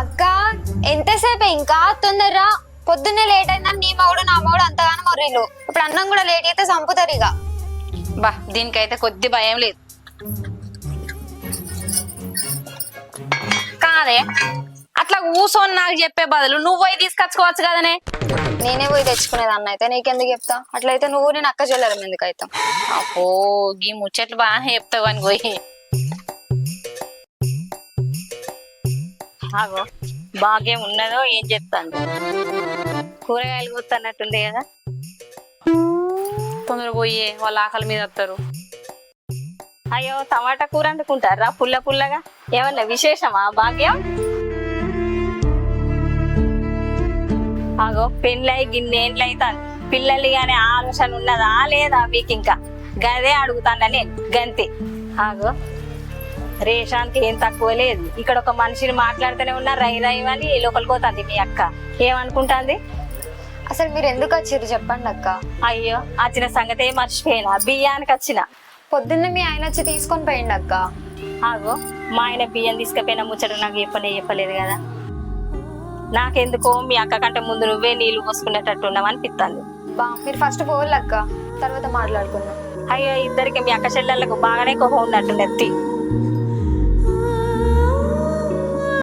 అక్క ఎంతసేపు? ఇంకా తొందరరా? పొద్దున్నే లేట్ అయిందని నీ మౌడు నా మౌడు అంతగానో మొర్రీలు ఇప్పుడు అన్నం కూడా లేట్ అయితే చంపుతారు ఇక. బా దీనికైతే కొద్ది భయం లేదు. కాదే అట్లా కూసోని నాకు చెప్పే బదులు నువ్వు పోయి తీసుకొచ్చుకోవచ్చు కదనే. నేనే పోయి తెచ్చుకునేది అన్న అయితే నీకెందుకు చెప్తా? అట్లయితే నువ్వు నేను అక్క చెల్లెలం ఎందుకు అవుతాం అబ్బో గీ ముచ్చట్లు బాగా చెప్తావు అని పోయి. ఆగో. భాగ్యం ఉన్నదో ఏం చెప్తాను కూరగాయలు కూర్చున్నట్టుంది కదా. తొందర పోయి వాళ్ళ ఆకలి మీద వస్తారు అయ్యో టమాటా కూర వండుకుంటారా పుల్ల పుల్లగా? ఏమన్నా విశేషమా? భాగ్యం? ఆగో పెళ్ళై గిన్నెండ్లు అవుతాను పిల్లలు కానీ ఆలోచన ఉన్నదా లేదా మీకు ఇంకా గదే అడుగుతాను నేను గంతి. ఆగో. రేషానికి ఏం తక్కువ లేదు. ఇక్కడ ఒక మనిషిని మాట్లాడుతూనే ఉన్నా రై రై అని లోపలికి పోతుంది మీ అక్క. ఏమనుకుంటాంది? అసలు మీరు ఎందుకు వచ్చారు చెప్పండి అక్క. అయ్యో వచ్చిన సంగతే మర్చిపోయినా. బియ్యానికి వచ్చిన. పొద్దున్నే మీ ఆయన వచ్చి తీసుకొని పోయిండు అక్క. ఆగో మా ఆయన బియ్యం తీసుకుపోయిన ముచ్చట నాకు చెప్పనే చెప్పలేదు కదా. నాకెందుకో మీ అక్క కంటే ముందు నువ్వే నీళ్ళు పోసుకునేటట్టు ఉన్నావు అనిపిస్తుంది బా మీరు ఫస్ట్ పోవాలి అక్క. తర్వాత మాట్లాడుకుందాం. అయ్యో ఇద్దరికి మీ అక్క చెల్లెళ్ళకు బాగానే కోపం ఉన్నట్టు నెత్తి